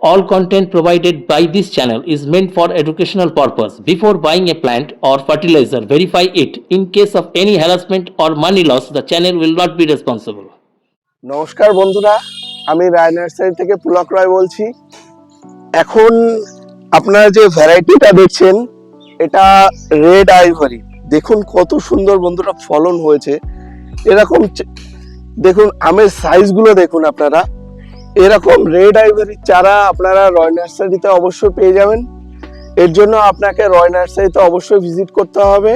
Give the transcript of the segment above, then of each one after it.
All content provided by this channel is meant for educational purpose. Before buying a plant or fertilizer, verify it. In case of any harassment or money loss, the channel will not be responsible. নমস্কার বন্ধুরা আমি রায় nursery থেকে পুলক রায় বলছি এখন আপনারা যে ভ্যারাইটিটা দেখছেন এটা রেড আইভরি দেখুন কত সুন্দর বন্ধুরা ফলন হয়েছে এরকম দেখুন আমের সাইজগুলো দেখুন আপনারা এরকম রেড আইভরি চারা আপনারা রয় নার্সারিতে অবশ্যই পেয়ে যাবেন। এর জন্য আপনাকে রয় নার্সারিতে অবশ্যই ভিজিট করতে হবে।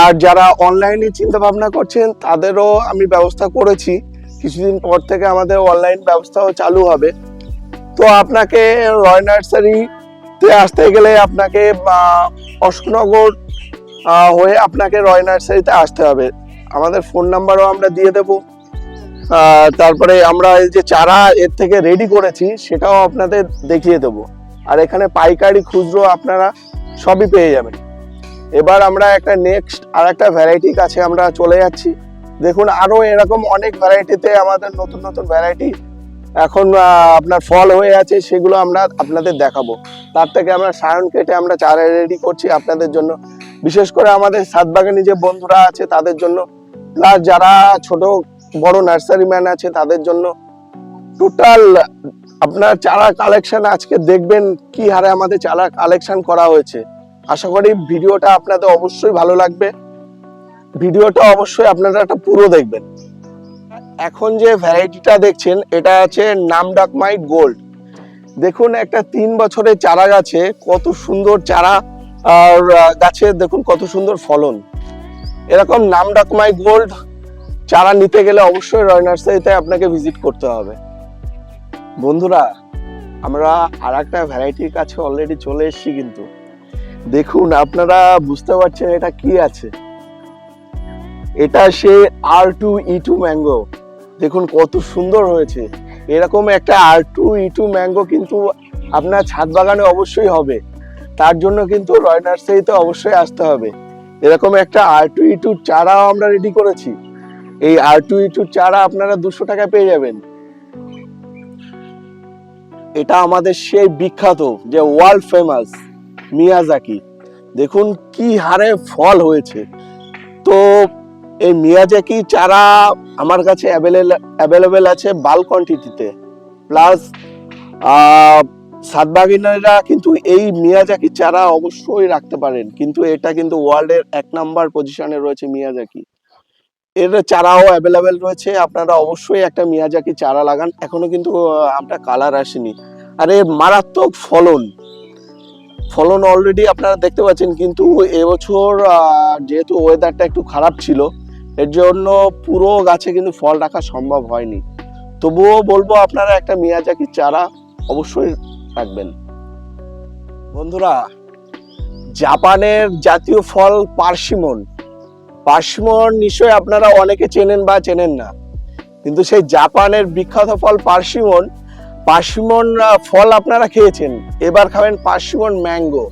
আর যারা অনলাইনে চিন্তা ভাবনা করছেন, তাদেরও আমি ব্যবস্থা করেছি। কিছুদিন পর থেকে আমাদের অনলাইন ব্যবস্থাও চালু হবে। তো আপনাকে রয় নার্সারিতে আসতে গেলে আপনাকে অশোকনগর হয়ে আপনাকে রয় নার্সারিতে আসতে হবে। আমাদের ফোন নাম্বারও আমরা দিয়ে দেবো। তারপরে আমরা যে চারা এর থেকে রেডি করেছি, সেটাও আপনাদের দেখিয়ে দেবো। আর এখানে পাইকারি, খুচরো আপনারা সবই পেয়ে যাবেন। এবার আমরা একটা নেক্সট আর একটা ভ্যারাইটি কাছে আমরা চলে যাচ্ছি। দেখুন আরও এরকম অনেক ভ্যারাইটিতে আমাদের নতুন নতুন ভ্যারাইটি এখন আপনার ফল হয়ে আছে, সেগুলো আমরা আপনাদের দেখাবো। তার থেকে আমরা সায়ন কেটে আমরা চারা রেডি করছি আপনাদের জন্য। বিশেষ করে আমাদের সাতবাগানি যে বন্ধুরা আছে, তাদের জন্য। প্লাস যারা ছোট বড় নার্সারি ম্যান আছে, তাদের জন্য টোটাল আপনার চারা কালেকশন আজকে দেখবেন কি হারে আমাদের চারা কালেকশন করা হয়েছে। আশা করি ভিডিওটা আপনাদের অবশ্যই ভালো লাগবে। ভিডিওটা অবশ্যই আপনারা একটা পুরো দেখবেন। এখন যে ভ্যারাইটিটা দেখছেন, এটা আছে নামডাকমাই গোল্ড। দেখুন, একটা তিন বছরের চারা গাছে কত সুন্দর চারা, আর গাছে দেখুন কত সুন্দর ফলন। এরকম নামডাকমাই গোল্ড চারা নিতে গেলে অবশ্যই রয় নার্সারিতে আপনাকে ভিজিট করতে হবে। বন্ধুরা, আমরা আর একটা ভ্যারাইটির কাছে অলরেডি চলে এসেছি কিন্তু। দেখুন, আপনারা বুঝতে পারছেন এটা কি আছে। এটা সে R two E two mango দেখুন, কত সুন্দর হয়েছে। এরকম একটা R two E two mango কিন্তু আপনার ছাদ বাগানে অবশ্যই হবে। তার জন্য কিন্তু রয় নার্সারিতে অবশ্যই আসতে হবে। এরকম একটা আর টু ই টু চারাও আমরা রেডি করেছি। এই আর টু ই টু চারা আপনারা দুশো টাকায় পেয়ে যাবেন। এটা আমাদের সেই বিখ্যাত যে ওয়ার্ল্ড ফেমাস মিয়াজাকি। দেখুন কি হারে ফল হয়েছে। তো এই মিয়াজাকি চারা আমার কাছে অ্যাভেলেবেল আছে বাল কোয়ান্টিটিতে প্লাস সাতবাগিনারা কিন্তু এই মিয়াজাকি চারা অবশ্যই রাখতে পারেন। কিন্তু এটা কিন্তু ওয়ার্ল্ডের এক নাম্বার পজিশনে রয়েছে মিয়াজাকি। এর চারাও অ্যাভেলেবেল রয়েছে। আপনারা অবশ্যই একটা মিয়াজাকি চারা লাগান। এখনও কিন্তু আপনার কালার আসেনি। আর এর মারাত্মক ফলন। ফলন অলরেডি আপনারা দেখতে পাচ্ছেন, কিন্তু এবছর যেহেতু ওয়েদারটা একটু খারাপ ছিল, এর জন্য পুরো গাছে কিন্তু ফল রাখা সম্ভব হয়নি। তবুও বলব, আপনারা একটা মিয়াজাকি চারা অবশ্যই রাখবেন। বন্ধুরা, জাপানের জাতীয় ফল পার্সিমন। পার্সিমন নিশ্চয়ই আপনারা অনেকে চেনেন বা চেনেন না। কিন্তু সেই জাপানের বিখ্যাত ফল পার্সিমন পার্সিমন ফল আপনারা খেয়েছেন। এবার খাবেন পার্সিমন ম্যাঙ্গো।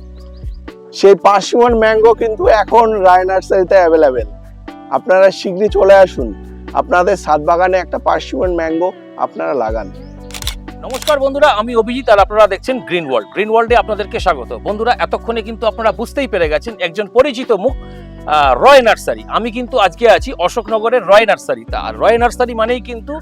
সেই পার্সিমন ম্যাঙ্গো কিন্তু এখন রায় নার্সারিতে অ্যাভেলেবেল আপনারা শীঘ্রই চলে আসুন। আপনাদের সাত বাগানে একটা পার্সিমন ম্যাঙ্গো আপনারা লাগান। নমস্কার বন্ধুরা, আমি অভিজিৎ আর আপনারা দেখছেন গ্রিন ওয়ার্ল্ড। গ্রিন ওয়ার্ল্ডে আপনাদেরকে স্বাগত। বন্ধুরা, এতক্ষণে কিন্তু আপনারা বুঝতেই পেরে গেছেন, একজন পরিচিত মুখ রয় নার্সারি। আমি কিন্তু আজকে আছি অশোকনগরের রয় নার্সারি তা আর রয় নার্সারি মানেই কিন্তু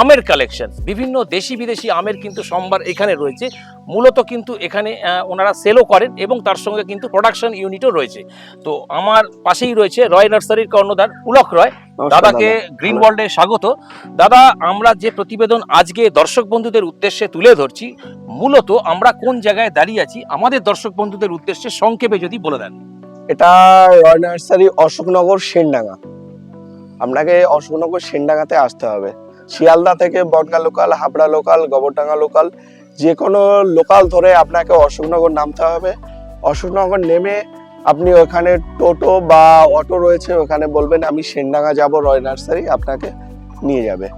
আমের কালেকশন বিভিন্ন দেশি বিদেশি আমের কিন্তু সম্ভার এখানে রয়েছে। মূলত কিন্তু এখানে ওনারা সেলও করেন এবং তার সঙ্গে কিন্তু প্রোডাকশন ইউনিটও রয়েছে। তো আমার পাশেই রয়েছে রয় নার্সারির কর্ণধার পুলক রয়। দাদাকে দাদা। গ্রিন ওয়ার্ল্ডে স্বাগত। দাদা আমরা যে প্রতিবেদন আজকে দর্শক বন্ধুদের উদ্দেশ্যে তুলে ধরছি মূলত আমরা কোন জায়গায় দাঁড়িয়ে আছি আমাদের দর্শক বন্ধুদের উদ্দেশ্যে সংক্ষেপে যদি বলে দেন। এটা রয় নার্সারি অশোকনগর সেনডাঙ্গা। আপনাকে অশোকনগর সেনডাঙ্গাতে আসতে হবে। শিয়ালদা থেকে Bongaon local Habra local Gobardanga local যে কোনো লোকাল ধরে আপনাকে অশোকনগর নামতে হবে। অশোকনগর নেমে আপনি ওখানে টোটো বা অটো রয়েছে, ওখানে বলবেন, আমি সেনডাঙ্গা যাব রয় নার্সারি আপনাকে নিয়ে যাবে।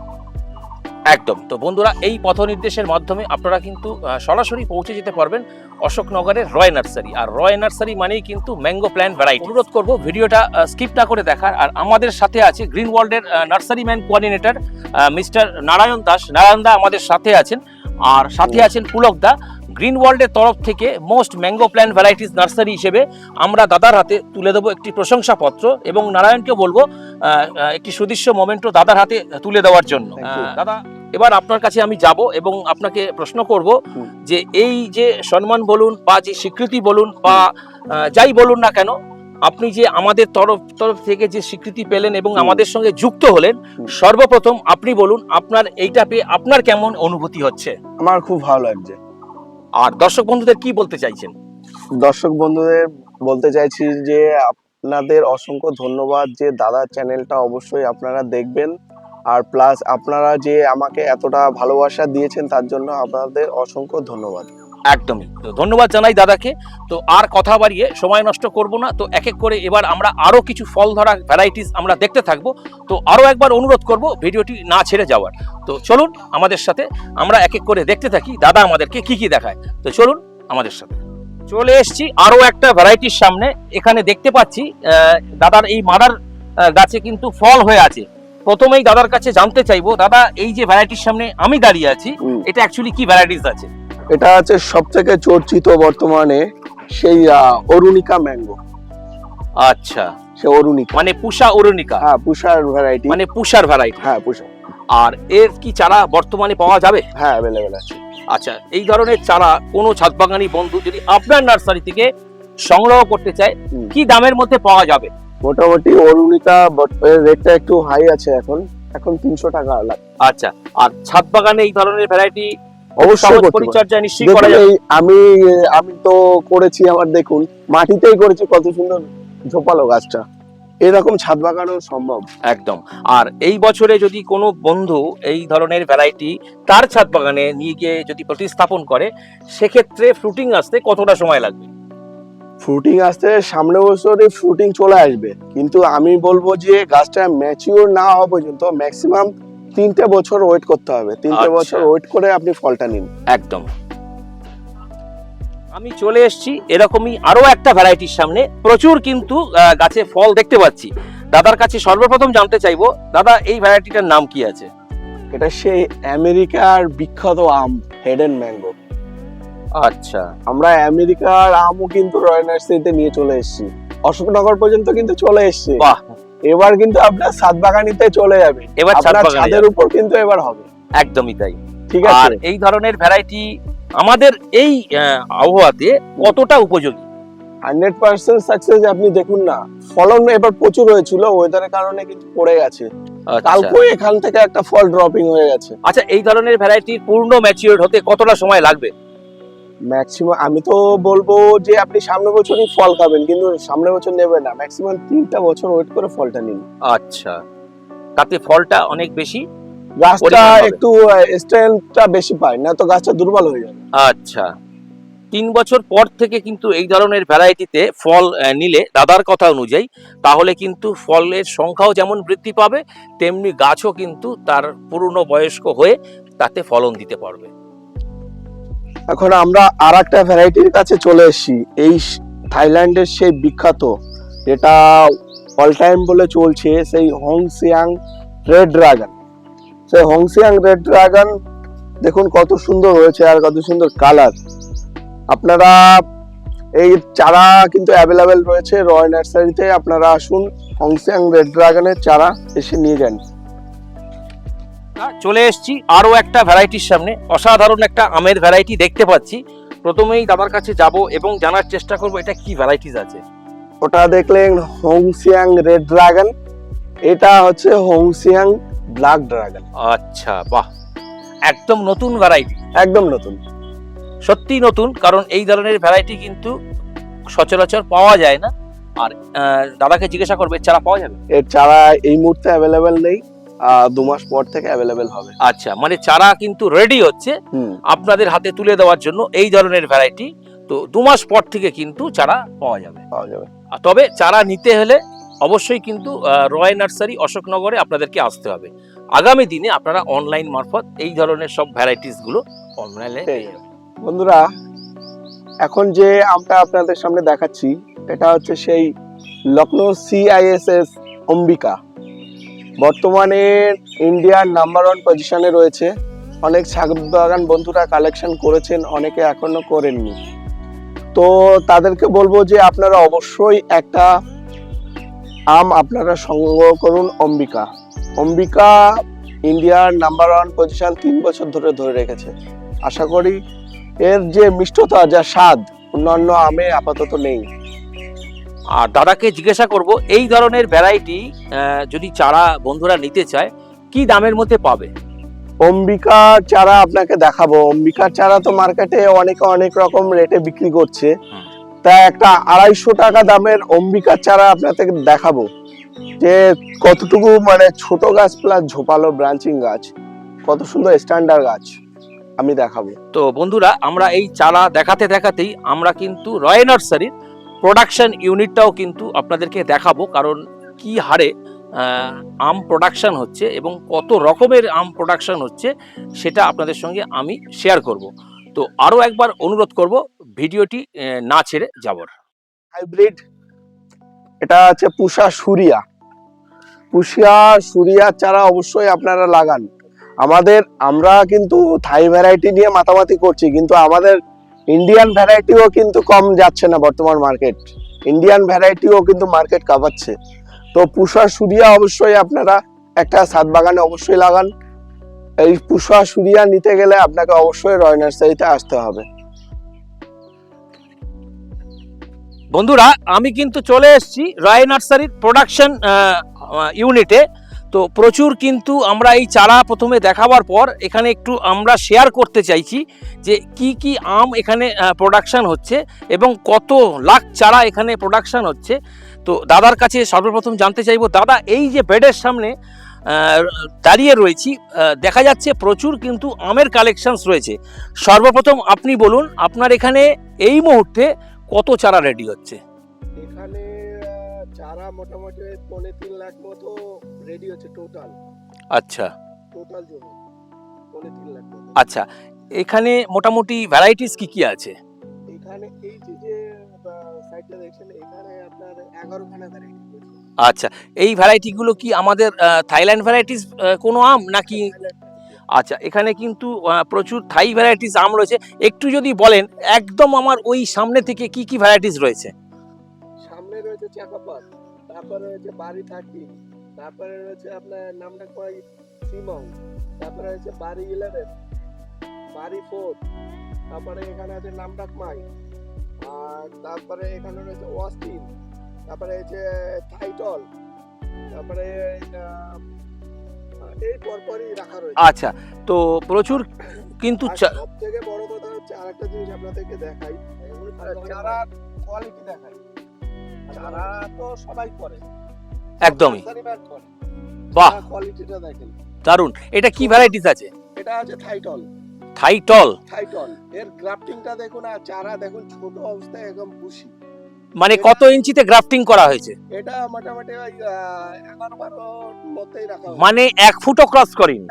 একদম। তো বন্ধুরা এই পথ নির্দেশের মাধ্যমে আপনারা কিন্তু সরাসরি পৌঁছে যেতে পারবেন অশোকনগরের রয় নার্সারি। আর রয় নার্সারি মানেই কিন্তু ম্যাঙ্গো প্ল্যান ভ্যারাইটি। অনুরোধ করব ভিডিওটা স্কিপ না করে দেখার। আর আমাদের সাথে আছে গ্রিন ওয়ার্ল্ডের nursery man coordinator mister Narayan Das. Narayan da আমাদের সাথে আছেন। আর সাথে আছেন পুলক দা। গ্রিন ওয়ার্ল্ডের তরফ থেকে most mango plant varieties nursery হিসেবে আমরা দাদার হাতে তুলে দেবো একটি প্রশংসাপত্র এবং নারায়ণকে বলব একটি সুদৃশ্য মোমেন্টও দাদার হাতে তুলে দেওয়ার জন্য। দাদা এবার আপনার কাছে আমি যাব এবং আপনাকে প্রশ্ন করব যে এই যে সম্মান বলুন বা যে স্বীকৃতি বলুন বা যাই বলুন না কেন আপনি যে আমাদের তরফ তরফ থেকে যে স্বীকৃতি পেলেন এবং আমাদের সঙ্গে যুক্ত হলেন সর্বপ্রথম আপনি বলুন আপনার এইটা পেয়ে আপনার কেমন অনুভূতি হচ্ছে? আমার খুব ভালো লাগছে। আর দর্শক বন্ধুদের কি বলতে চাইছেন? দর্শক বন্ধুদের বলতে চাইছি যে আপনাদের অসংখ্য ধন্যবাদ যে দাদা চ্যানেলটা অবশ্যই আপনারা দেখবেন। আর প্লাস আপনারা যে আমাকে এতটা ভালোবাসা দিয়েছেন, তার জন্য আপনাদের অসংখ্য ধন্যবাদ। একদমই। তো ধন্যবাদ জানাই দাদাকে। তো আর কথা বাড়িয়ে সময় নষ্ট করব না। তো এক এক করে এবার আমরা আরও কিছু ফল ধরা ভ্যারাইটিস আমরা দেখতে থাকব। তো আরও একবার অনুরোধ করব ভিডিওটি না ছেড়ে যাওয়ার। তো চলুন আমাদের সাথে আমরা এক এক করে দেখতে থাকি, দাদা আমাদেরকে কি কি দেখায়। তো চলুন আমাদের সাথে। চলে এসেছি আরও একটা ভ্যারাইটির সামনে। এখানে দেখতে পাচ্ছি দাদার এই মাদার গাছে কিন্তু ফল হয়ে আছে। প্রথমেই দাদার কাছে জানতে চাইব দাদা এই যে ভ্যারাইটির সামনে আমি দাঁড়িয়ে আছি এটা অ্যাকচুয়ালি কি ভ্যারাইটিস আছে? এটা হচ্ছে সব থেকে চর্চিত বর্তমানে সেই অরুণিকা ম্যাঙ্গো আচ্ছা। সে অরুণিকা। মানে পুষা অরুণিকা? হ্যাঁ পুষার ভ্যারাইটি মানে পুষার ভ্যারাইটি হ্যাঁ পুষা। আর এর কি চারা বর্তমানে পাওয়া যাবে? হ্যাঁ অ্যাভেলেবেল আছে। আচ্ছা এই ধরনের চারা কোনো ছাদবাগানি বন্ধু যদি আপনার নার্সারি থেকে সংগ্রহ করতে চায় কি দামের মধ্যে পাওয়া যাবে? মোটামুটি অরুণিকা রেটটা একটু হাই আছে এখন। এখন তিনশো টাকা আচ্ছা আর ছাদ বাগানে এই ধরনের ভ্যারাইটি অবশ্যই সহজ করতে পারো। পরিচর্যা নিশ্চয়ই করা যাবে। আমি আমি তো করেছি আমার দেখুন মাটিতেই করেছি কত সুন্দর ঝোপালো গাছটা। এরকম ছাদ বাগানো সম্ভব। একদম। আর এই বছরে যদি কোনো বন্ধু এই ধরনের ভ্যারাইটি তার ছাদ বাগানে নিয়ে গিয়ে যদি প্রতিস্থাপন করে সেক্ষেত্রে ফ্রুটিং আসতে কতটা সময় লাগবে? ফ্রুটিং আসতে সামনে বছরে ফ্রুটিং চলে আসবে। কিন্তু আমি বলব যে গাছটা ম্যাচিওর না হওয়া পর্যন্ত ম্যাক্সিমাম তিনটে বছর ওয়েট করতে হবে। তিনটে আচ্ছা। বছর ওয়েট করে আপনি ফলটা নিন। একদম। আমি চলে এসেছি এরকমই আরও একটা ভ্যারাইটির সামনে। প্রচুর কিন্তু গাছে ফল দেখতে পাচ্ছি। দাদার কাছে সর্বপ্রথম জানতে চাইব দাদা এই ভ্যারাইটিটার নাম কি আছে? এটা সেই আমেরিকার বিখ্যাত আম হেডেন ম্যাঙ্গো আচ্ছা। আমরা আমেরিকার আমও কিন্তু রয়্যাল নার্সারিতে নিয়ে চলে এসেছি। অশোকনগর পর্যন্ত কিন্তু চলে এসেছে। বাহ। এবার কিন্তু আপনার সাত বাগানিতে চলে যাবে। এবার আপনার ছাদের উপর কিন্তু এবার হবে। একদমই তাই। ঠিক আর আছে এই ধরনের ভ্যারাইটি আমাদের এই আবহাওয়াতে কতটা উপযোগী? হান্ড্রেড পার্সেন্ট সাকসেস আপনি দেখুন না। ফলন এবার প্রচুর হয়েছিল ওয়েদারের কারণে কিন্তু পড়ে গেছে। আচ্ছা। কালকেও এখান থেকে একটা ফল ড্রপিং হয়ে গেছে। আচ্ছা এই ধরনের ভ্যারাইটির পূর্ণ ম্যাচিওর হতে কতটা সময় লাগবে? ম্যাক্সিমাম আমি তো বলব যে আপনি সামনে বছরই ফল খাবেন কিন্তু সামনে বছর নেবেন না। ম্যাক্সিমাম তিনটা বছর ওয়েট করে ফলটা নিন। আচ্ছা। তাতে ফলটা অনেক বেশি? গাছটা একটু স্ট্রেংথটা বেশি পায় না তো গাছটা দুর্বল হয়ে যাবে। আচ্ছা। তিন বছর পর থেকে কিন্তু এই ধরনের ভ্যারাইটিতে ফল নিলে দাদার কথা অনুযায়ী তাহলে কিন্তু ফলের সংখ্যাও যেমন বৃদ্ধি পাবে তেমনি গাছও কিন্তু তার পুরনো বয়স্ক হয়ে তাতে ফলন দিতে পারবে। এখন আমরা আর একটা ভ্যারাইটির কাছে চলে এসেছি। এই থাইল্যান্ডের সেই বিখ্যাত, যেটা অল টাইম বলে চলছে, সেই হংসিয়াং রেড ড্রাগন সেই হংসিয়াং রেড ড্রাগন দেখুন কত সুন্দর হয়েছে আর কত সুন্দর কালার আপনারা এই চারা কিন্তু অ্যাভেলেবেল রয়েছে রয় নার্সারিতে আপনারা আসুন হংসিয়াং রেড ড্রাগনের চারা এসে নিয়ে যান। চলে এসেছি আরও একটা ভ্যারাইটির সামনে। অসাধারণ একটা আমের ভ্যারাইটি দেখতে পাচ্ছি। প্রথমেই দাদার কাছে যাব এবং জানার চেষ্টা করব এটা কি ভ্যারাইটিস আছে। ওটা দেখলেন হংসিয়াং রেড ড্রাগন। এটা হচ্ছে হংসিয়াং ব্ল্যাক ড্রাগন। আচ্ছা বাহ। একদম নতুন ভ্যারাইটি। একদম নতুন। সত্যি নতুন কারণ এই ধরনের ভ্যারাইটি কিন্তু সচরাচর পাওয়া যায় না। আর দাদাকে জিজ্ঞাসা করবে চারা পাওয়া যাবে? এর চারা এই মুহূর্তে অ্যাভেলেবেল নেই। দু মাস পর থেকে অ্যাভেলেবেল হবে। আচ্ছা মানে চারা কিন্তু রেডি হচ্ছে। আপনাদের হাতে তুলে দেওয়ার জন্য এই ধরনের ভ্যারাইটি তো দু মাস পর থেকে কিন্তু চারা পাওয়া যাবে। পাওয়া যাবে। আর তবে চারা নিতে হলে অবশ্যই কিন্তু রয় নার্সারি অশোকনগরে আপনাদেরকে আসতে হবে। আগামী দিনে আপনারা অনলাইন মারফত এই ধরনের সব ভ্যারাইটিসগুলো অনলাইনে। বন্ধুরা এখন যে আমটা আপনাদের সামনে দেখাচ্ছি এটা হচ্ছে সেই লখনৌ সিআইএসএস অম্বিকা। বর্তমানে ইন্ডিয়ার নাম্বার ওয়ান পজিশনে রয়েছে। অনেক ছাদ বাগান বন্ধুরা কালেকশন করেছেন, অনেকে এখনও করেননি। তো তাদেরকে বলব যে আপনারা অবশ্যই একটা আম আপনারা সংগ্রহ করুন, অম্বিকা। অম্বিকা ইন্ডিয়ার নাম্বার ওয়ান পজিশন তিন বছর ধরে ধরে রেখেছে। আশা করি এর যে মিষ্টতা, যা স্বাদ, অন্যান্য আমে আপাতত নেই। আর দাদাকে জিজ্ঞাসা করব এই ধরনের ভ্যারাইটি যদি চারা বন্ধুরা নিতে চায় কি দামের মধ্যে পাবে? অম্বিকা চারা আপনাকে দেখাবো। অম্বিকার চারা তো মার্কেটে অনেকে অনেক রকম রেটে বিক্রি করছে। তা একটা আড়াইশো টাকা দামের অম্বিকার চারা আপনাকে দেখাবো। যে কতটুকু মানে ছোট গাছ প্লাস ঝোপালো ব্রাঞ্চিং গাছ। কত সুন্দর স্ট্যান্ডার্ড গাছ আমি দেখাবো। তো বন্ধুরা আমরা এই চারা দেখাতে দেখাতেই আমরা কিন্তু রয় নার্সারির প্রোডাকশন ইউনিটটাও কিন্তু আপনাদেরকে দেখাবো, কারণ কি হারে আম প্রোডাকশন হচ্ছে এবং কত রকমের আম প্রোডাকশন হচ্ছে সেটা আপনাদের সঙ্গে আমি শেয়ার করব। তো আরও একবার অনুরোধ করব, ভিডিওটি না ছেড়ে যাবার হাইব্রিড এটা আছে পুষা সুরিয়া। পুষিয়া সুরিয়া চারা অবশ্যই আপনারা লাগান। আমাদের, আমরা কিন্তু থাই ভ্যারাইটি নিয়ে মাতামাতি করছি, কিন্তু আমাদের ইন্ডিয়ান ভ্যারাইটিও কিন্তু কম যাচ্ছে না বর্তমান মার্কেট ইন্ডিয়ান ভ্যারাইটিও কিন্তু মার্কেট কাঁপাচ্ছে। তো পুষা সুরিয়া অবশ্যই আপনারা একটা সাত বাগানে অবশ্যই লাগান। এই পুষা সুরিয়া নিতে গেলে আপনাকে অবশ্যই রয় নার্সারিতে আসতে হবে। বন্ধুরা, আমি কিন্তু চলে এসেছি রয় নার্সারির প্রোডাকশন ইউনিটে তো প্রচুর কিন্তু আমরা এই চারা প্রথমে দেখাবার পর এখানে একটু আমরা শেয়ার করতে চাইছি যে কি কি আম এখানে প্রোডাকশান হচ্ছে এবং কত লাখ চারা এখানে প্রোডাকশান হচ্ছে। তো দাদার কাছে সর্বপ্রথম জানতে চাইব, দাদা এই যে বেডের সামনে দাঁড়িয়ে রয়েছি দেখা যাচ্ছে প্রচুর কিন্তু আমের কালেকশানস রয়েছে। সর্বপ্রথম আপনি বলুন, আপনার এখানে এই মুহূর্তে কত চারা রেডি হচ্ছে? এখানে চারা মোটামুটি পৌনে তিন লাখ মতো রেডি হচ্ছে টোটাল আচ্ছা। টোটাল জমি। পৌনে তিন লাখ মতো। আচ্ছা এখানে মোটামুটি ভ্যারাইটিস কি কি আছে? এখানে এই যে যে সাইডটা দেখছেন এখানে আপনার এগারো খানা ভ্যারাইটি আচ্ছা এই ভ্যারাইটিগুলো কি আমাদের থাইল্যান্ড ভ্যারাইটিস কোনো আম নাকি? আচ্ছা এখানে কিন্তু প্রচুর থাই ভ্যারাইটিস আম রয়েছে। একটু যদি বলেন একদম আমার ওই সামনে থেকে কি কি ভ্যারাইটিস রয়েছে? সামনে রয়েছে চাকাপাত তারপরে রয়েছে বাড়ি থার্টি তারপরে রয়েছে আপনার নামটা কয় সিমং তারপরে রয়েছে বাড়ি ইলেভেন বাড়ি ফোর তারপরে এখানে আছে নামডাক মাই আর তারপরে এখানে রয়েছে ওয়াস্টিন তারপরে হচ্ছে টাইটল তারপরে এই পরপরই রাখা রয়েছে। আচ্ছা তো প্রচুর কিন্তু সব থেকে বড় কথা হচ্ছে আরেকটা জিনিস আপনাদেরকে দেখাই চারার কোয়ালিটি দেখাই চারা তো সবাই করে। একদমই। বাহ। কোয়ালিটিটা দেখেন। দারুণ। এটা কি ভ্যারাইটিস আছে? এটা আছে থাইটল থাইটল থাইটল এর গ্রাফটিংটা দেখুন আর চারা দেখুন ছোট অবস্থায় একদম মানে কত ইঞ্চিতে গ্রাফটিং করা হয়েছে? এটা মোটামুটি মানে এক ফুটও ক্রস করিনি।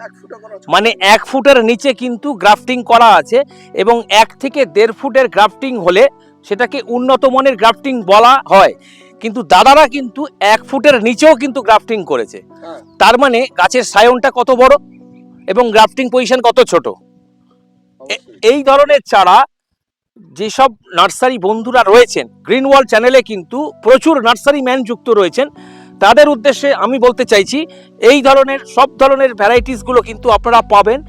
মানে এক ফুটের নিচে কিন্তু গ্রাফটিং করা আছে এবং এক থেকে দেড় ফুটের গ্রাফটিং হলে সেটাকে উন্নত মানের গ্রাফটিং বলা হয়। কিন্তু দাদারা কিন্তু এক ফুটের নিচেও কিন্তু গ্রাফটিং করেছে। হ্যাঁ। তার মানে গাছের সায়নটা কত বড় এবং গ্রাফটিং পজিশন কত ছোট? এই ধরনের চারা যেসব নার্সারি বন্ধুরা রয়েছেন গ্রিন ওয়াল চ্যানেলে কিন্তু প্রচুর নার্সারি ম্যান যুক্ত রয়েছেন তাদের উদ্দেশ্যে আমি বলতে চাইছি এই ধরনের সব ধরনের ভ্যারাইটিসগুলো কিন্তু আপনারা পাবেন।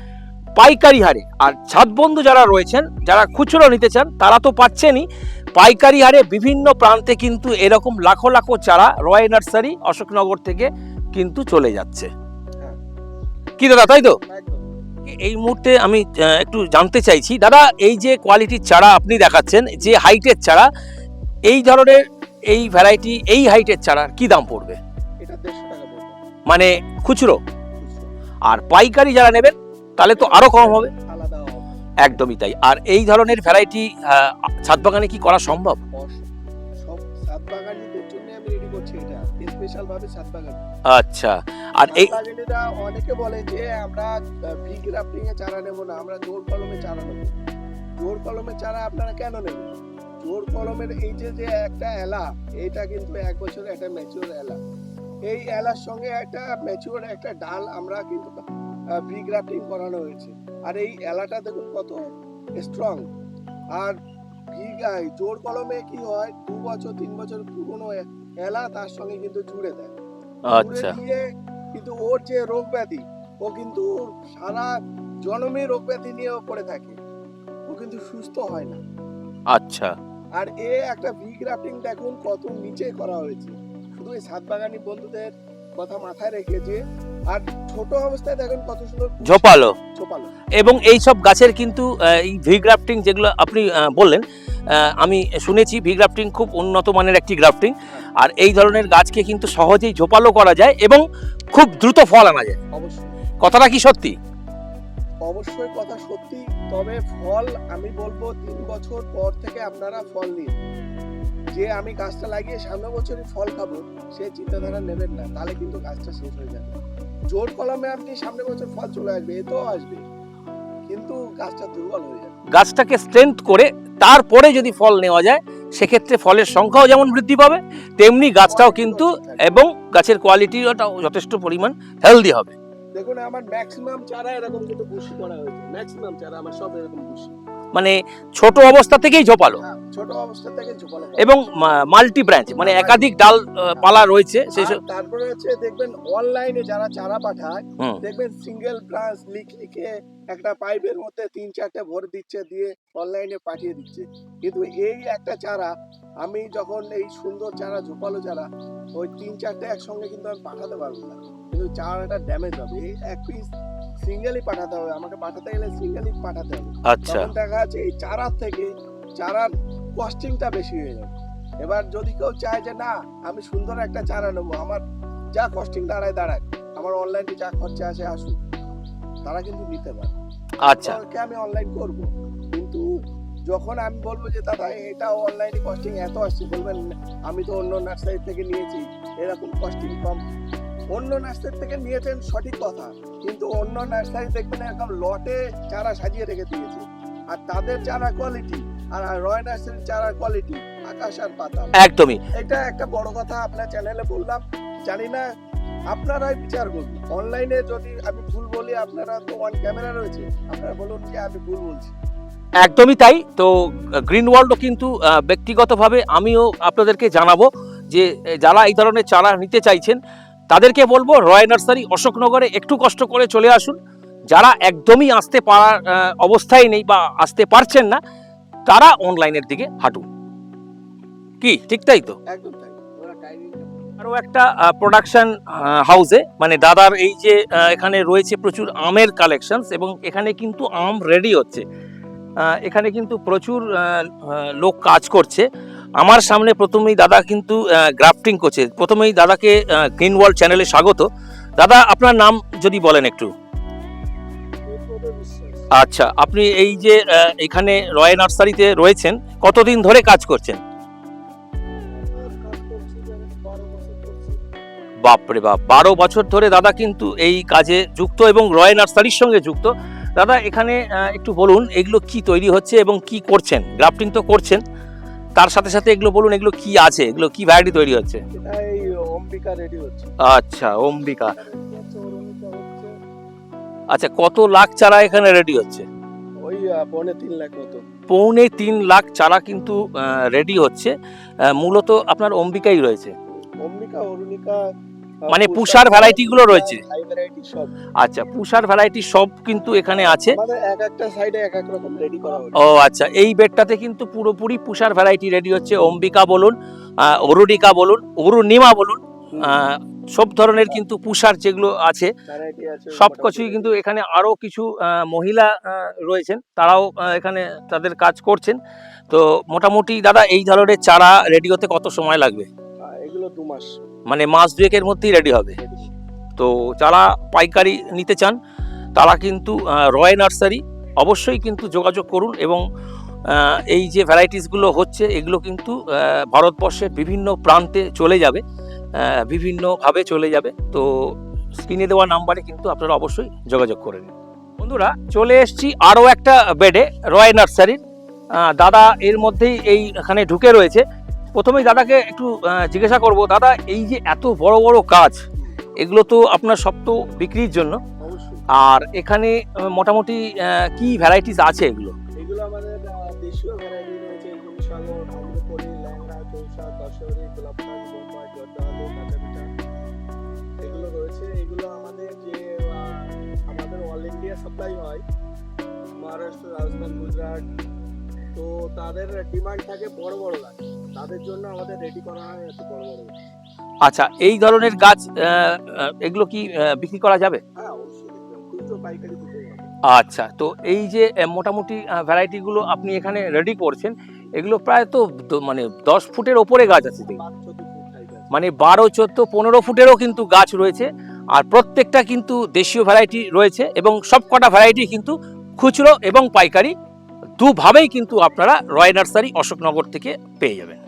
পাইকারি হারে। আর ছাদ বন্ধু যারা রয়েছেন যারা খুচরো নিতে চান তারা তো পাচ্ছেনই। পাইকারি হারে বিভিন্ন প্রান্তে কিন্তু এরকম লাখো লাখো চারা রয় নার্সারি অশোকনগর থেকে কিন্তু চলে যাচ্ছে। কি দাদা তাই তো? এই মুহূর্তে আমি একটু জানতে চাইছি দাদা এই যে কোয়ালিটির চারা আপনি দেখাচ্ছেন যে হাইটের চারা এই ধরনের এই ভ্যারাইটি এই হাইটের চারা কি দাম পড়বে? মানে খুচরো। আর পাইকারি যারা নেবেন তাহলে তো আরও কম হবে। একদমই তাই। আর এই ধরনের ভ্যারাইটি ছাদ বাগানে কি করা সম্ভব? এটা। আচ্ছা। আর এই অনেকে বলে যে আমরা ভি গ্রাফটিং এ চারা নেব না আমরা জোর কলমে চারা নেব। জোর কলমে চারা আপনারা কেন নেবেন? জোর কলমের এই যে যে একটা এলা এইটা কিন্তু এক বছরের একটা ম্যাচিওর এলা। এই এলার সঙ্গে একটা ম্যাচিওর একটা ডাল আমরা কিন্তু ভি গ্রাফটিং করানো হয়েছে। আর এই এলাটা দেখুন কত স্ট্রং আর ভিগায় জোর কলমে কি হয় দু বছর তিন বছর পুরনো এলা তার সঙ্গে কিন্তু জুড়ে দেয়। আচ্ছা। কিন্তু ওর যে রোগ ব্যাধি ও কিন্তু সারা জন্মে রোগ ব্যাধি নিয়ে পড়ে থাকে। ও কিন্তু সুস্থ হয় না। আচ্ছা। আর এ একটা ভি গ্রাফটিং দেখুন কত নিচে করা হয়েছে। শুধু এই সাত বাগানি বন্ধুদের কথা মাথায় রেখেছে আর ছোট অবস্থায় দেখুন কত সুন্দর কুশি ঝোপালো। এবং এই সব গাছের কিন্তু এই ভি গ্রাফটিং যেগুলো আপনি বললেন আমি শুনেছি ভি গ্রাফটিং খুব উন্নত মানের একটি গ্রাফটিং। আর এই ধরনের গাছকে কিন্তু সহজেই ঝোপালো করা যায় এবং খুব দ্রুত ফল আনা যায়। অবশ্যই। কথাটা কি সত্যি? অবশ্যই কথা সত্যি। তবে ফল আমি বলব তিন বছর পর থেকে আপনারা ফল নিন। যে আমি গাছটা লাগিয়ে সামনে বছরই ফল খাব সে চিন্তাধারা নেবেন না তাহলে কিন্তু গাছটা শেষ হয়ে যাবে। জোর কলমে আপনি সামনে বছর ফল চলে আসবে এতেও আসবে। কিন্তু গাছটা দুর্বল হয়ে যাবে। গাছটাকে স্ট্রেংথ করে তারপরে যদি ফল নেওয়া যায় সেক্ষেত্রে ফলের সংখ্যাও যেমন বৃদ্ধি পাবে তেমনি গাছটাও কিন্তু এবং গাছের কোয়ালিটিটাও যথেষ্ট পরিমাণ হেলদি হবে। দেখুন আমার ম্যাক্সিমাম চারা এরকম কিন্তু বুশি করা হয়েছে। ম্যাক্সিমাম চারা আমার সব এরকম বুশি মানে ছোট অবস্থা থেকেই ঝোপালো। হ্যাঁ, ছোট অবস্থা থেকে ঝোপালো। এবং মাল্টি ব্রাঞ্চ মানে একাধিক ডাল পালা রয়েছে সেই তারপরে হচ্ছে দেখবেন অনলাইনে যারা চারা পাঠায় দেখবেন সিঙ্গেল ব্রাঞ্চ লিখ লিখে একটা পাইপের মধ্যে তিন চারটে ভর দিচ্ছে দিয়ে অনলাইনে পাঠিয়ে দিচ্ছে। কিন্তু এই একটা চারা আমি যখন এই সুন্দর চারা ঝোপালো চারা ওই তিন চারটে একসঙ্গে কিন্তু আমি পাঠাতে পারব না। কিন্তু চারাটা ড্যামেজ হবে। এই এক পিস সিঙ্গেলই পাঠাতে হবে। আমাকে পাঠাতে গেলে সিঙ্গেলই পাঠাতে হবে। আচ্ছা। দেখা যাচ্ছে এই চারার থেকে চারার কস্টিংটা বেশি হয়ে যাবে। এবার যদি কেউ চায় যে না আমি সুন্দর একটা চারা নেব আমার যা কস্টিং দাঁড়ায় দাঁড়ায় আমার অনলাইনে যা খরচা আছে আসুক। তারা কিন্তু নিতে পারে। আচ্ছা। আমি অনলাইন করব। কিন্তু যখন আমি বলব যে দাদা এটা অনলাইনে কস্টিং এত আসছে বলবেন আমি তো অন্য নার্সারি থেকে নিয়েছি এরকম কস্টিং কম। অন্য নার্সারি থেকে নিয়েছেন সঠিক কথা কিন্তু অন্য নার্সারি দেখবেন একদম লটে চারা সাজিয়ে রেখে দিয়েছে। আর তাদের চারা কোয়ালিটি আর রয় নার্সারির চারা কোয়ালিটি আকাশ আর পাতাল একদমই। এটা একটা বড় কথা আপনার চ্যানেলে বললাম। জানি না আপনারাই বিচার করুন। অনলাইনে যদি আমি ভুল বলি আপনারা তো ওয়ান ক্যামেরা রয়েছে। আপনারা বলুন যে আমি ভুল বলছি। একদমই তাই। তো গ্রিন ওয়ার্ল্ডও কিন্তু ব্যক্তিগতভাবে আমিও আপনাদেরকে জানাব যে যারা এই ধরনের চারা নিতে চাইছেন তাদেরকে বলব রয় নার্সারি অশোকনগরে একটু কষ্ট করে চলে আসুন। যারা একদমই আসতে পারার অবস্থায় নেই বা আসতে পারছেন না তারা অনলাইনের দিকে হাঁটুন। কি? ঠিক তাই তো? আরও একটা প্রোডাকশন হাউসে মানে দাদার এই যে এখানে রয়েছে প্রচুর আমের কালেকশনস এবং এখানে কিন্তু আম রেডি হচ্ছে। এখানে কিন্তু প্রচুর লোক কাজ করছে। আমার সামনে প্রথমেই দাদা কিন্তু গ্রাফটিং করছে। প্রথমেই দাদাকে গ্রিন ওয়ার্ল্ড চ্যানেলে স্বাগত। দাদা আপনার নাম যদি বলেন একটু। আচ্ছা আপনি এই যে এখানে রয় নার্সারিতে রয়েছেন কতদিন ধরে কাজ করছেন? বাপরে বাপ বারো বছর ধরে দাদা কিন্তু এই কাজে যুক্ত এবং রয় নার্সারির সঙ্গে যুক্ত। দাদা এখানে একটু বলুন এগুলো কি তৈরি হচ্ছে এবং কি করছেন? গ্রাফটিং তো করছেন। তার সাথে সাথে এগুলো বলুন এগুলো কি আছে? এগুলো কি ভ্যারাইটি তৈরি হচ্ছে। আচ্ছা অম্বিকা। আচ্ছা কত লাখ চারা এখানে রেডি হচ্ছে? ওই পৌনে তিন লাখ মতো। পৌনে তিন লাখ চারা কিন্তু রেডি হচ্ছে। মূলত আপনার অম্বিকাই রয়েছে। অম্বিকা অরুণিকা মানে পুষার variety গুলো রয়েছে? সব। আচ্ছা পুষার ভ্যারাইটি সব কিন্তু এখানে আছে। ও আচ্ছা এই বেডটাতে কিন্তু পুরোপুরি পুষার ভ্যারাইটি রেডি হচ্ছে। অম্বিকা বলুন অরুণিকা বলুন অরুণিমা বলুন সব ধরনের কিন্তু পুষার যেগুলো আছে সব কিছুই কিন্তু এখানে আরও কিছু মহিলা রয়েছেন। তারাও এখানে তাদের কাজ করছেন। তো মোটামুটি দাদা এই ধরনের চারা রেডি হতে কত সময় লাগবে? এগুলো দু মাস। মানে মাস দুয়েকের মধ্যেই রেডি হবে। তো যারা পাইকারি নিতে চান তারা কিন্তু রয় নার্সারি অবশ্যই কিন্তু যোগাযোগ করুন এবং এই যে ভ্যারাইটিসগুলো হচ্ছে এগুলো কিন্তু ভারতবর্ষের বিভিন্ন প্রান্তে চলে যাবে। বিভিন্নভাবে চলে যাবে। তো স্ক্রিনে দেওয়া নাম্বারে কিন্তু আপনারা অবশ্যই যোগাযোগ করে নিন। বন্ধুরা, চলে এসছি আরও একটা বেডে রয় নার্সারির দাদা এর মধ্যেই এই এখানে ঢুকে রয়েছে। প্রথমেই দাদাকে একটু জিজ্ঞাসা করব, দাদা, এই যে এত বড় বড় কাজ এগুলো তো আপনার সব তো বিক্রির জন্য। আর এখানে মোটামুটি কি ভ্যারাইটিস আছে এগুলো? এগুলো আমাদের সাপ্লাই হয়। মহারাষ্ট্র রাজস্থান গুজরাট। তো তাদের ডিমান্ড থাকে বড় বড় গাছ। তাদের জন্য আমাদের রেডি করা হয় এত বড় বড় গাছ। আচ্ছা এই ধরনের গাছ এগুলো কি বিক্রি করা যাবে? হ্যাঁ অবশ্যই পাইকারি আচ্ছা তো এই যে মোটামুটি ভ্যারাইটিগুলো আপনি এখানে রেডি করছেন এগুলো প্রায় তো মানে দশ ফুটের ওপরে গাছ আছে মানে বারো চোদ্দ পনেরো ফুটেরও কিন্তু গাছ রয়েছে। আর প্রত্যেকটা কিন্তু দেশীয় ভ্যারাইটি রয়েছে এবং সব কটা ভ্যারাইটি কিন্তু খুচরো এবং পাইকারি দুভাবেই কিন্তু আপনারা রয় নার্সারি অশোকনগর থেকে পেয়ে যাবেন।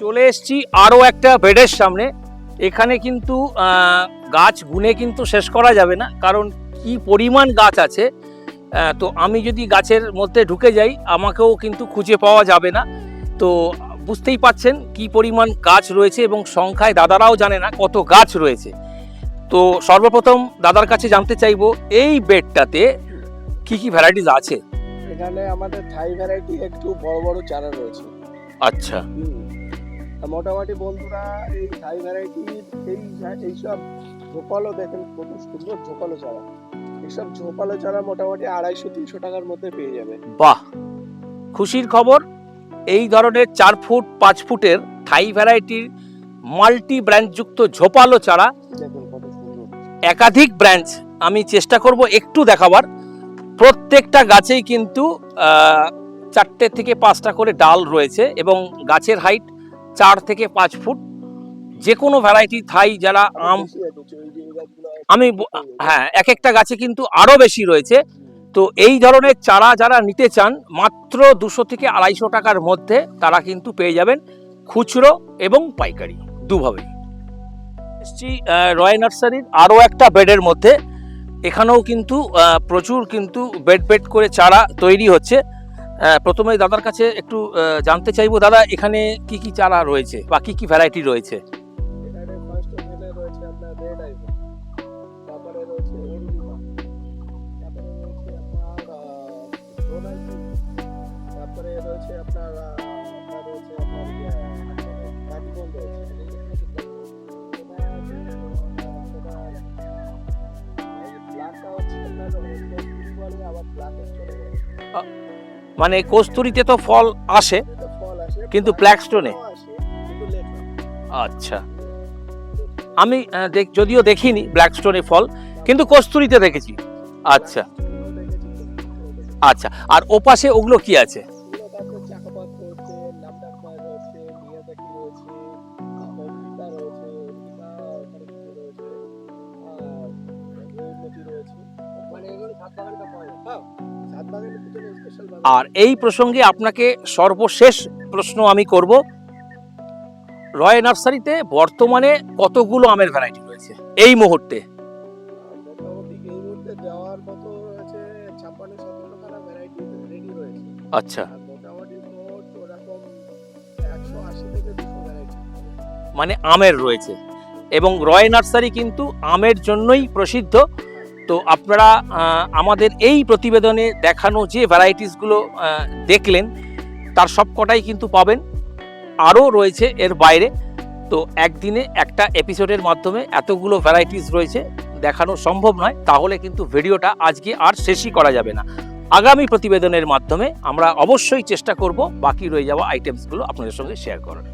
চলে এসছি আরও একটা বেডের সামনে। এখানে কিন্তু গাছ গুনে কিন্তু শেষ করা যাবে না, কারণ কি পরিমাণ গাছ আছে তো আমি যদি গাছের মধ্যে ঢুকে যাই, আমাকেও কিন্তু খুঁজে পাওয়া যাবে না। তো বুঝতেই পাচ্ছেন কি পরিমাণ গাছ রয়েছে এবং সংখ্যায় দাদারাও জানে না কত গাছ রয়েছে। তো সর্বপ্রথম দাদার কাছে জানতে চাইব এই বেডটাতে কি কি ভ্যারাইটিস আছে? এখানে আমাদের থাই ভ্যারাইটি একটু বড় বড় চারা রয়েছে। আচ্ছা। মোটামুটি বন্ধুরা এই থাই ভ্যারাইটি এই এইসব ঝোপালো দেখেন কত সুন্দর ঝোপালো চারা। এইসব ঝোপালো চারা মোটামুটি আড়াইশো তিনশো টাকার মধ্যে পেয়ে যাবে। বাহ! খুশির খবর এই ধরনের চার ফুট পাঁচ ফুটের থাই ভ্যারাইটির মাল্টি ব্রাঞ্চযুক্ত ঝোপালো চারা দেখুন একাধিক ব্রাঞ্চ আমি চেষ্টা করব একটু দেখাবার। প্রত্যেকটা গাছেই কিন্তু চারটে থেকে পাঁচটা করে ডাল রয়েছে এবং গাছের হাইট চার থেকে পাঁচ ফুট। যে কোনো ভ্যারাইটি থাই, যারা আম। আমি হ্যাঁ এক একটা গাছে কিন্তু আরও বেশি রয়েছে। তো এই ধরনের চারা যারা নিতে চান, মাত্র দুশো থেকে আড়াইশো টাকার মধ্যে তারা কিন্তু পেয়ে যাবেন খুচরো এবং পাইকারি, দুভাবেই। এসছি রয় নার্সারির আরও একটা বেডের মধ্যে। এখানেও কিন্তু প্রচুর কিন্তু বেড বেড করে চারা তৈরি হচ্ছে। প্রথমে দাদার কাছে একটু জানতে চাইব, দাদা এখানে কি কি চারা রয়েছে বা কি কি ভ্যারাইটি রয়েছে? মানে কস্তুরিতে তো ফল আসে, কিন্তু ব্ল্যাকস্টোনে আচ্ছা। আমি যদিও দেখিনি ব্ল্যাকস্টোনে ফল, কিন্তু কস্তুরিতে দেখেছি। আচ্ছা। আচ্ছা আর ওপাশে ওগুলো কি আছে? আর এই প্রসঙ্গে আপনাকে সর্বশেষ প্রশ্ন আমি করব। রয় নার্সারিতে বর্তমানে কতগুলো আমের ভ্যারাইটি রয়েছে? এই মুহূর্তে। আচ্ছা। মানে আমের রয়েছে। এবং রয় নার্সারি কিন্তু আমের জন্যই প্রসিদ্ধ। তো আপনারা আমাদের এই প্রতিবেদনে দেখানো যে ভ্যারাইটিসগুলো দেখলেন, তার সবকটাই কিন্তু পাবেন। আরও রয়েছে এর বাইরে। তো একদিনে একটা এপিসোডের মাধ্যমে এতগুলো ভ্যারাইটিস রয়েছে, দেখানো সম্ভব নয়, তাহলে কিন্তু ভিডিওটা আজকে আর শেষই করা যাবে না। আগামী প্রতিবেদনের মাধ্যমে আমরা অবশ্যই চেষ্টা করব, বাকি রয়ে যাওয়া আইটেমসগুলো আপনাদের সঙ্গে শেয়ার করার।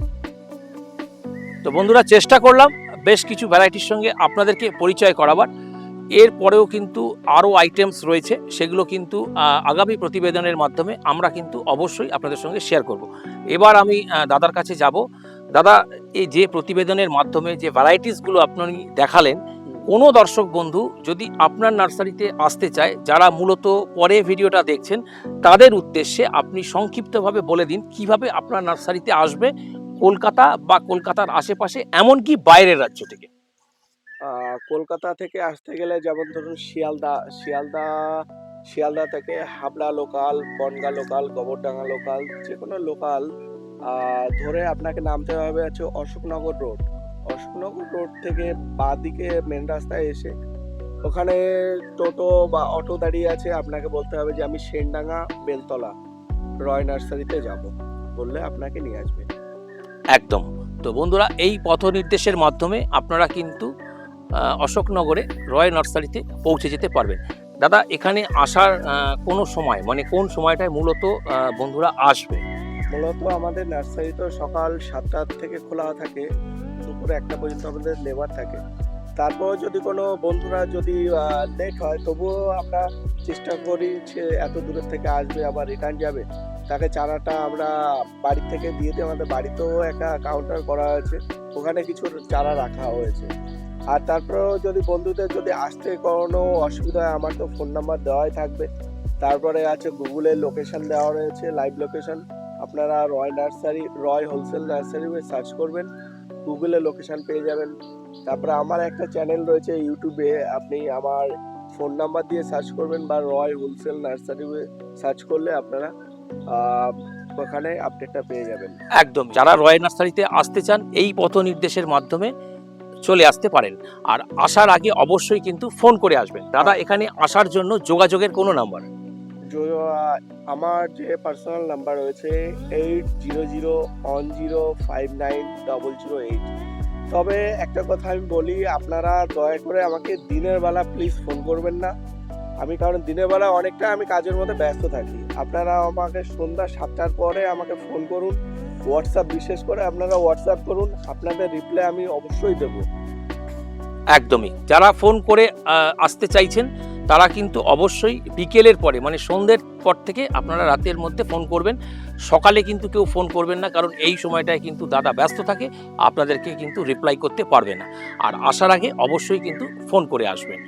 তো বন্ধুরা, চেষ্টা করলাম বেশ কিছু ভ্যারাইটির সঙ্গে আপনাদেরকে পরিচয় করাবার। এরপরেও কিন্তু আরও আইটেমস রয়েছে, সেগুলো কিন্তু আগামী প্রতিবেদনের মাধ্যমে আমরা কিন্তু অবশ্যই আপনাদের সঙ্গে শেয়ার করব। এবার আমি দাদার কাছে যাব। দাদা, এই যে প্রতিবেদনের মাধ্যমে যে ভ্যারাইটিসগুলো আপনি দেখালেন, কোনো দর্শক বন্ধু যদি আপনার নার্সারিতে আসতে চায়, যারা মূলত পরে ভিডিওটা দেখছেন, তাদের উদ্দেশ্যে আপনি সংক্ষিপ্তভাবে বলে দিন, কীভাবে আপনার নার্সারিতে আসবে, কলকাতা বা কলকাতার আশেপাশে, এমনকি বাইরের রাজ্য থেকে। কলকাতা থেকে আসতে গেলে যেমন ধরুন শিয়ালদা শিয়ালদা শিয়ালদা থেকে Habra local Bongaon local Gobardanga local যে কোনো লোকাল ধরে আপনাকে নামতে হবে হচ্ছে অশোকনগর রোড অশোকনগর রোড থেকে বাঁ দিকে মেন রাস্তায় এসে ওখানে টোটো বা অটো দাঁড়িয়ে আছে, আপনাকে বলতে হবে যে আমি সেনডাঙ্গা, বেলতলা, রয় নার্সারিতে যাব, বললে আপনাকে নিয়ে আসবে। একদম। তো বন্ধুরা, এই পথ নির্দেশের মাধ্যমে আপনারা কিন্তু অশোকনগরে রয় নার্সারিতে পৌঁছে যেতে পারবেন। দাদা, এখানে আসার কোনো সময় মানে কোন সময়টায় মূলত বন্ধুরা আসবে? মূলত আমাদের নার্সারি তো সকাল সাতটার থেকে খোলা থাকে, দুপুরে একটা পর্যন্ত আমাদের লেবার থাকে। তারপর যদি কোনো বন্ধুরা যদি লেট হয়, তবুও আমরা চেষ্টা করি যে এত দূরের থেকে আসবে, আবার রিটার্ন যাবে। তাকে চারাটা আমরা বাড়ি থেকে দিয়ে দিই, আমাদের বাড়িতেও একটা কাউন্টার করা হয়েছে। ওখানে কিছু চারা রাখা হয়েছে। আর তারপরেও যদি বন্ধুদের যদি আসতে কোনো অসুবিধা হয়, আমার তো ফোন নাম্বার দেওয়াই থাকবে। তারপরে আছে গুগলের লোকেশান দেওয়া রয়েছে লাইভ লোকেশন আপনারা Roy nursery Roy wholesale nursery search করবেন গুগলে লোকেশান পেয়ে যাবেন। তারপরে আমার একটা চ্যানেল রয়েছে ইউটিউবে আপনি আমার ফোন নাম্বার দিয়ে সার্চ করবেন বা রয় হোলসেল নার্সারি সার্চ করলে আপনারা ওখানে আপডেটটা পেয়ে যাবেন। একদম, যারা রয় নার্সারিতে আসতে চান, এই পথ নির্দেশের মাধ্যমে চলে আসতে পারেন। আর আসার আগে অবশ্যই কিন্তু ফোন করে আসবেন। দাদা, এখানে আসার জন্য যোগাযোগের কোনো নাম্বার? আমার যে পার্সোনাল নাম্বার রয়েছে eight zero zero one zero five nine double zero eight তবে একটা কথা আমি বলি, আপনারা দয়া করে আমাকে দিনের বেলা প্লিজ ফোন করবেন না। আমি কারণ দিনের বেলা অনেকটা আমি কাজের মধ্যে ব্যস্ত থাকি। আপনারা আমাকে সন্ধ্যা সাতটার পরে আমাকে ফোন করুন। হোয়াটসঅ্যাপ বিশেষ করে আপনারা হোয়াটসঅ্যাপ করুন, আপনাদের রিপ্লাই আমি অবশ্যই দেবো। একদমই। যারা ফোন করে আসতে চাইছেন, তারা কিন্তু অবশ্যই বিকেলের পরে মানে সন্ধ্যের পর থেকে আপনারা রাতের মধ্যে ফোন করবেন। সকালে কিন্তু কেউ ফোন করবেন না, কারণ এই সময়টায় কিন্তু দাদা ব্যস্ত থাকে, আপনাদেরকে কিন্তু রিপ্লাই করতে পারবে না। আর আসার আগে অবশ্যই কিন্তু ফোন করে আসবেন।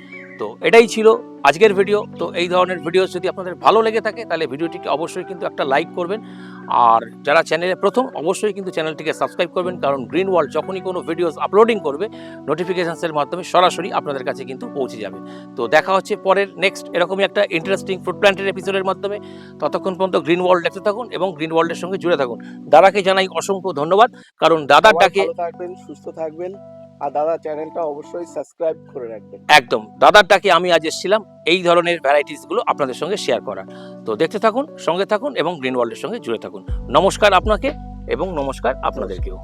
তো এটাই ছিল আজকের ভিডিও তো এই ধরনের ভিডিও যদি আপনাদের ভালো লেগে থাকে, তাহলে ভিডিওটিকে অবশ্যই কিন্তু একটা লাইক করবেন। আর যারা চ্যানেলে প্রথম, অবশ্যই কিন্তু চ্যানেলটিকে সাবস্ক্রাইব করবেন, কারণ গ্রিন ওয়ার্ল্ড যখনই কোনো ভিডিওস আপলোডিং করবে নোটিফিকেশানসের মাধ্যমে সরাসরি আপনাদের কাছে কিন্তু পৌঁছে যাবে। তো দেখা হচ্ছে পরের নেক্সট এরকমই একটা ইন্টারেস্টিং ফুড প্ল্যান্টের এপিসোডের মাধ্যমে। ততক্ষণ পর্যন্ত গ্রিন ওয়ার্ল্ড দেখতে থাকুন এবং গ্রিন ওয়ার্ল্ডের সঙ্গে জুড়ে থাকুন। দাদাকে জানাই অসংখ্য ধন্যবাদ, কারণ দাদার ডাকে সুস্থ থাকবেন। আর দাদা চ্যানেলটা অবশ্যই সাবস্ক্রাইব করে রাখবেন। একদম। দাদার ডাকে আমি আজ এসেছিলাম এই ধরনের ভ্যারাইটিসগুলো আপনাদের সঙ্গে শেয়ার করা তো দেখতে থাকুন, সঙ্গে থাকুন এবং গ্রিন ওয়ার্ল্ডের সঙ্গে জুড়ে থাকুন। নমস্কার আপনাকে এবং নমস্কার আপনাদেরকেও।